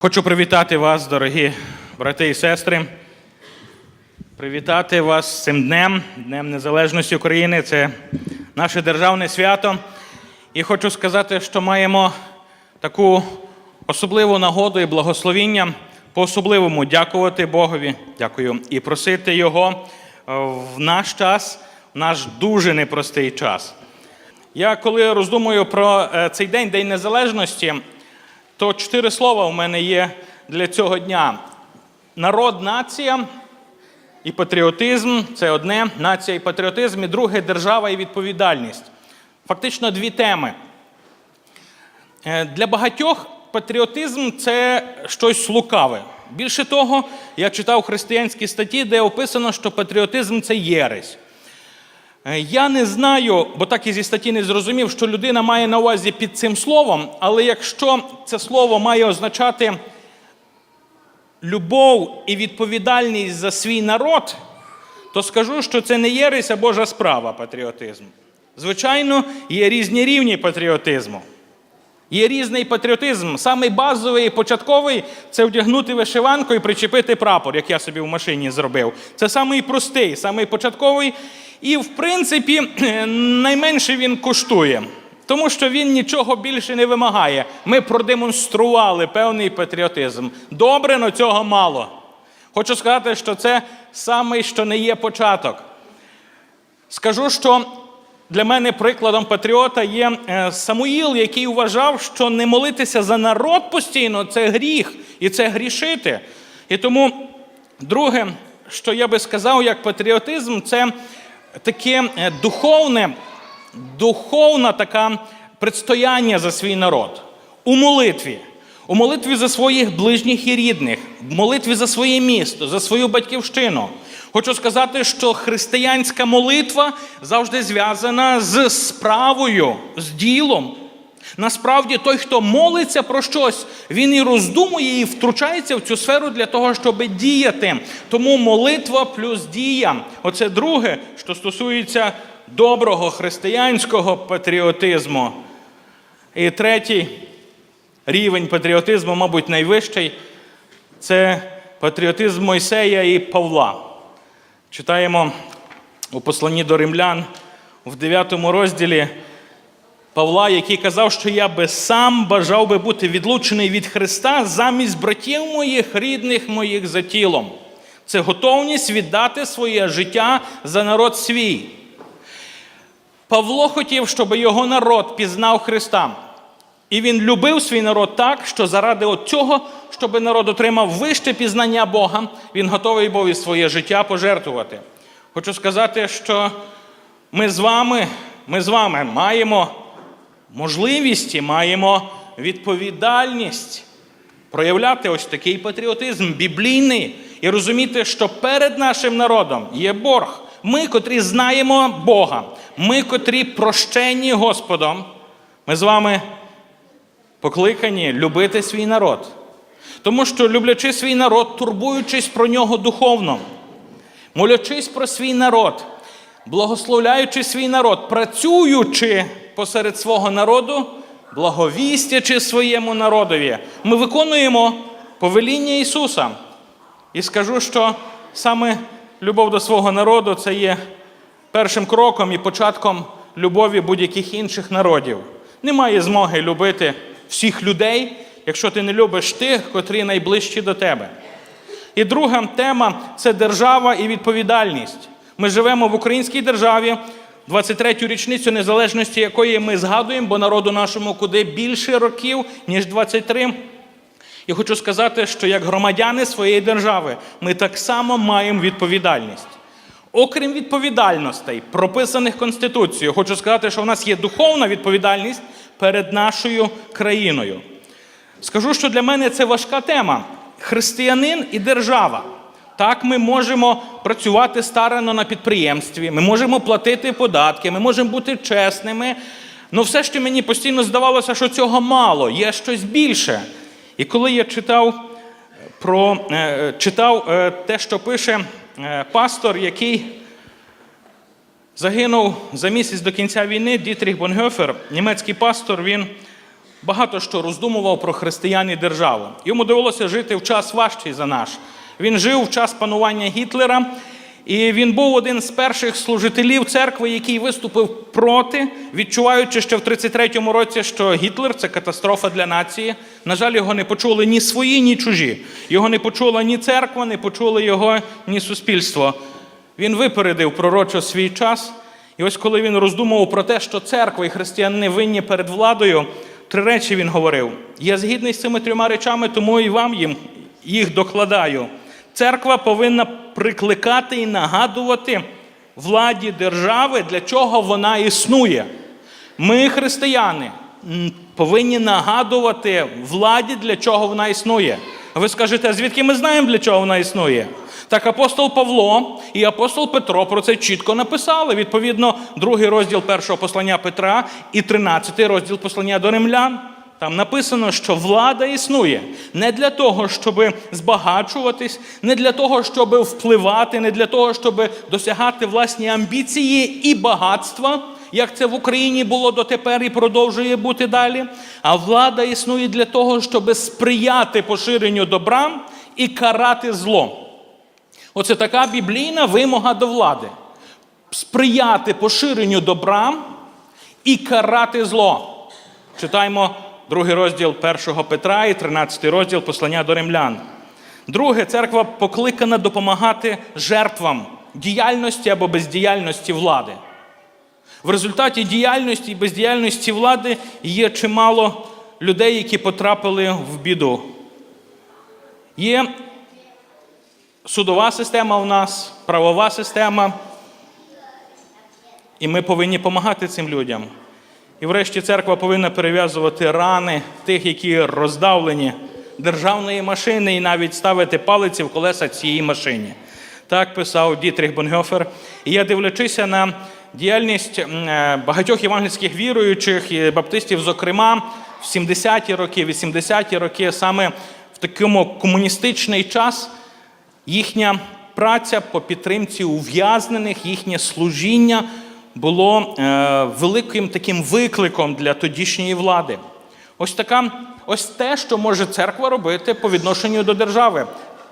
Хочу привітати вас, дорогі брати і сестри. Привітати вас цим днем, Днем Незалежності України. Це наше державне свято. І хочу сказати, що маємо таку особливу нагоду і благословіння по-особливому дякувати Богові. Дякую. І просити Його в наш час, в наш дуже непростий час. Я коли роздумую про е, цей день, День Незалежності, то чотири слова у мене є для цього дня: народ, нація і патріотизм це одне, нація і патріотизм, і друге держава і відповідальність. Фактично дві теми. Е, Для багатьох патріотизм це щось лукаве. Більше того, я читав християнські статті, де описано, що патріотизм це єресь. Е, Я не знаю, бо так і зі статті не зрозумів, що людина має на увазі під цим словом, але якщо це слово має означати любов і відповідальність за свій народ, то скажу, що це не єресь, а Божа справа патріотизм. Звичайно, є різні рівні патріотизму. Є різний патріотизм. Самий базовий і початковий це вдягнути вишиванку і причепити прапор, як я собі в машині зробив. Це самий простий, самий початковий. І, в принципі, найменше він коштує, тому що він нічого більше не вимагає. Ми продемонстрували певний патріотизм. Добре, але цього мало. Хочу сказати, що це самий, що не є початок. Скажу, що для мене прикладом патріота є е, Самуїл, який вважав, що не молитися за народ постійно це гріх, і це грішити. І тому, друге, що я би сказав, як патріотизм, це таке е, духовне, духовна така предстояння за свій народ у молитві. У молитві за своїх ближніх і рідних, в молитві за своє місто, за свою батьківщину. Хочу сказати, що християнська молитва завжди зв'язана з справою, з ділом. Насправді, той, хто молиться про щось, він і роздумує, і втручається в цю сферу для того, щоб діяти. Тому молитва плюс дія оце друге, що стосується доброго християнського патріотизму. І третій рівень патріотизму, мабуть, найвищий це патріотизм Мойсея і Павла. Читаємо у посланні до римлян в 9 розділі Павла, який казав, що я би сам бажав би бути відлучений від Христа замість братів моїх, рідних моїх за тілом. Це готовність віддати своє життя за народ свій. Павло хотів, щоб його народ пізнав Христа. І він любив свій народ так, що заради цього, щоб народ отримав вище пізнання Бога, він готовий був і своє життя пожертвувати. Хочу сказати, що ми з вами, ми з вами маємо можливість і маємо відповідальність проявляти ось такий патріотизм біблійний і розуміти, що перед нашим народом є борг. Ми, котрі знаємо Бога, ми, котрі прощені Господом, ми з вами покликані любити свій народ. Тому що, люблячи свій народ, турбуючись про нього духовно, молячись про свій народ, благословляючи свій народ, працюючи посеред свого народу, благовістячи своєму народові, ми виконуємо повеління Ісуса. І скажу, що саме любов до свого народу це є першим кроком і початком любові будь-яких інших народів. Немає змоги любити всіх людей, якщо ти не любиш тих, котрі найближчі до тебе. І друга тема це держава і відповідальність. Ми живемо в українській державі, 23-ю річницю незалежності якої ми згадуємо, бо народу нашому куди більше років, ніж 23. І хочу сказати, що як громадяни своєї держави ми так само маємо відповідальність. Окрім відповідальностей, прописаних Конституцією, хочу сказати, що в нас є духовна відповідальність перед нашою країною. Скажу, що для мене це важка тема: християнин і держава. Так, ми можемо працювати старано на підприємстві, ми можемо платити податки, ми можемо бути чесними. але все ж мені постійно здавалося, що цього мало, є щось більше. І коли я читав про е, читав е, те, що пише е, пастор, який загинув за місяць до кінця війни, Дітріх Бонгьофер, німецький пастор, він багато що роздумував про християн і державу. Йому довелося жити в час важчий за наш. Він жив в час панування Гітлера, і він був один з перших служителів церкви, який виступив проти, відчуваючи ще в 33-му році, що Гітлер це катастрофа для нації. На жаль, його не почули ні свої, ні чужі. Його не почула ні церква, не почули його, ні суспільство. Він випередив пророчо свій час. І ось коли він роздумував про те, що церква і християни винні перед владою, три речі він говорив: я згідний з цими трьома речами, тому і вам їм їх докладаю. Церква повинна прикликати і нагадувати владі держави, для чого вона існує. Ми, християни, повинні нагадувати владі, для чого вона існує. Ви скажете, а звідки ми знаємо, для чого вона існує? Так апостол Павло і апостол Петро про це чітко написали. Відповідно, другий розділ першого послання Петра і тринадцятий розділ послання до римлян. Там написано, що влада існує не для того, щоб збагачуватись, не для того, щоб впливати, не для того, щоб досягати власні амбіції і багатства, як це в Україні було дотепер і продовжує бути далі. А влада існує для того, щоб сприяти поширенню добра і карати зло. Оце така біблійна вимога до влади: сприяти поширенню добра і карати зло. Читаємо другий розділ 1 Петра і 13 розділ послання до римлян. Друге, церква покликана допомагати жертвам діяльності або бездіяльності влади. В результаті діяльності і бездіяльності влади є чимало людей, які потрапили в біду. Є судова система у нас, правова система, і ми повинні допомагати цим людям. І врешті церква повинна перев'язувати рани тих, які роздавлені державної машини, і навіть ставити палиці в колеса цієї машині. Так писав Дітрих Бонгьофер. І я дивлячися на діяльність е, багатьох євангельських віруючих і баптистів, зокрема, в 70-ті роки, 80-ті роки, саме в такому комуністичний час, їхня праця по підтримці ув'язнених, їхнє служіння було е, великим таким викликом для тодішньої влади. Ось така, ось те, що може церква робити по відношенню до держави.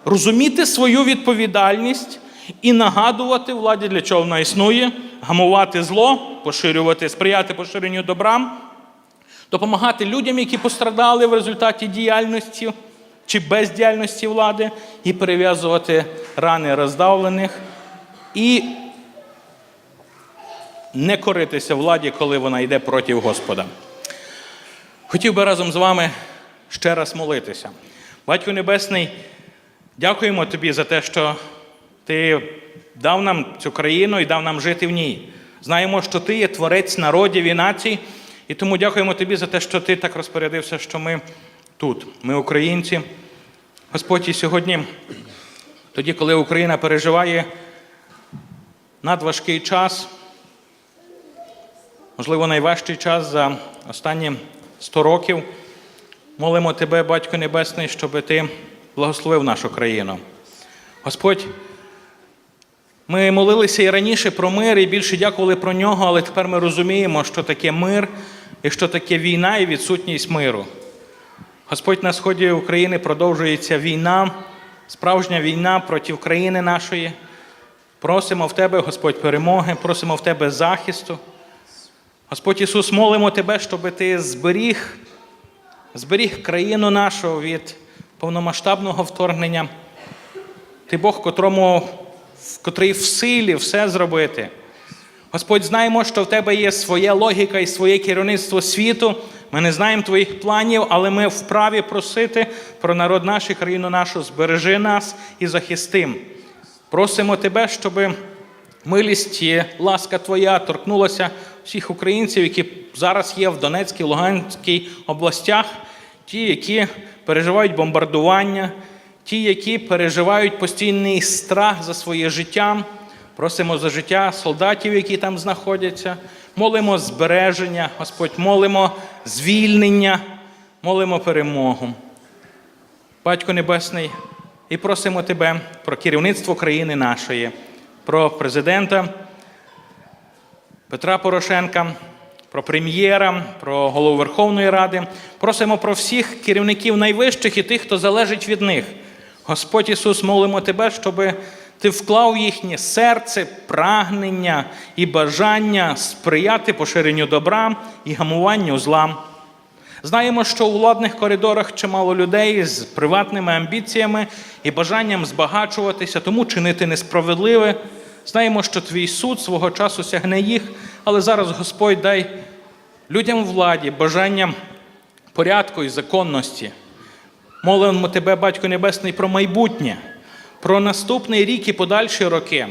Розуміти свою відповідальність і нагадувати владі, для чого вона існує, гамувати зло, поширювати, сприяти поширенню добра, допомагати людям, які пострадали в результаті діяльності чи бездіяльності влади, і перев'язувати рани роздавлених, і не коритися владі, коли вона йде проти Господа. Хотів би разом з вами ще раз молитися. Батько Небесний, дякуємо тобі за те, що ти дав нам цю країну і дав нам жити в ній. Знаємо, що ти є творець народів і націй, і тому дякуємо тобі за те, що ти так розпорядився, що ми тут, ми українці. Господь, і сьогодні, тоді, коли Україна переживає надважкий час, можливо, найважчий час за останні 100 років. Молимо Тебе, Батько Небесний, щоб Ти благословив нашу країну. Господь, ми молилися і раніше про мир, і більше дякували про нього, але тепер ми розуміємо, що таке мир і що таке війна і відсутність миру. Господь на сході України продовжується війна, справжня війна проти країни нашої. Просимо в Тебе, Господь, перемоги, просимо в Тебе захисту. Господь Ісус, молимо Тебе, щоб Ти зберіг, зберіг країну нашу від повномасштабного вторгнення. Ти Бог, котрому, котрий в силі все зробити. Господь, знаємо, що в Тебе є своя логіка і своє керівництво світу. Ми не знаємо твоїх планів, але ми вправі просити про народ наш і країну нашу, збережи нас і захистим. Просимо Тебе, щоб милість і ласка Твоя торкнулася всіх українців, які зараз є в Донецькій, Луганській областях, ті, які переживають бомбардування, ті, які переживають постійний страх за своє життя. Просимо за життя солдатів, які там знаходяться. Молимо збереження, Господь, молимо звільнення, молимо перемогу. Батько Небесний, і просимо Тебе про керівництво країни нашої, про президента Петра Порошенка. про прем'єра, про голову Верховної Ради. Просимо про всіх керівників найвищих і тих, хто залежить від них. Господь Ісус, молимо Тебе, щоб Ти вклав в їхнє серце прагнення і бажання сприяти поширенню добра і гамуванню зла. Знаємо, що у владних коридорах чимало людей з приватними амбіціями і бажанням збагачуватися, тому чинити несправедливе. Знаємо, що твій суд свого часу сягне їх, але зараз Господь дай людям владі бажання порядку і законності. Молимо тебе, Батько Небесний, про майбутнє, про наступний рік і подальші роки.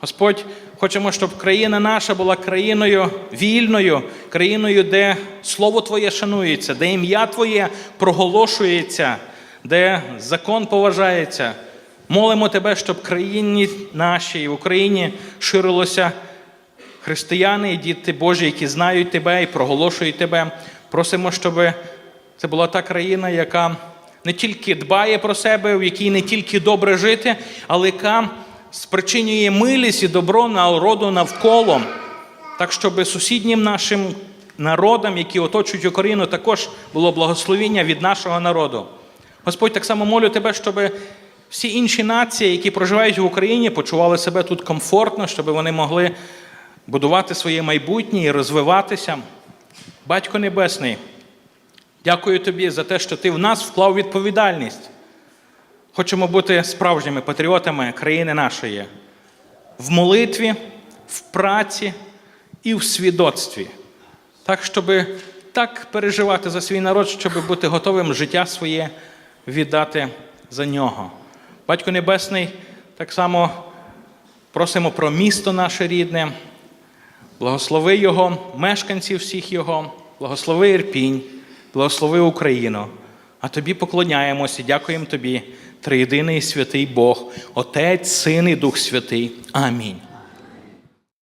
Господь, хочемо, щоб країна наша була країною вільною, країною, де Слово Твоє шанується, де ім'я Твоє проголошується, де закон поважається. Молимо Тебе, щоб країні нашій, в Україні ширилося християни і діти Божі, які знають Тебе і проголошують Тебе. Просимо, щоб це була та країна, яка не тільки дбає про себе, в якій не тільки добре жити, але яка спричинює милість і добро народу навколо, так щоб сусіднім нашим народам, які оточують Україну, також було благословіння від нашого народу. Господь, так само молю тебе, щоб всі інші нації, які проживають в Україні, почували себе тут комфортно, щоб вони могли будувати своє майбутнє і розвиватися. Батько Небесний, дякую тобі за те, що ти в нас вклав відповідальність. Хочемо бути справжніми патріотами країни нашої в молитві, в праці і в свідоцтві. Так, щоб так переживати за свій народ, щоб бути готовим життя своє віддати за нього. Батько Небесний, так само просимо про місто наше рідне, благослови його, мешканців всіх його, благослови Ірпінь, благослови Україну. А тобі поклоняємося, дякуємо тобі, триєдиний святий Бог, Отець, Син і Дух Святий. Амінь.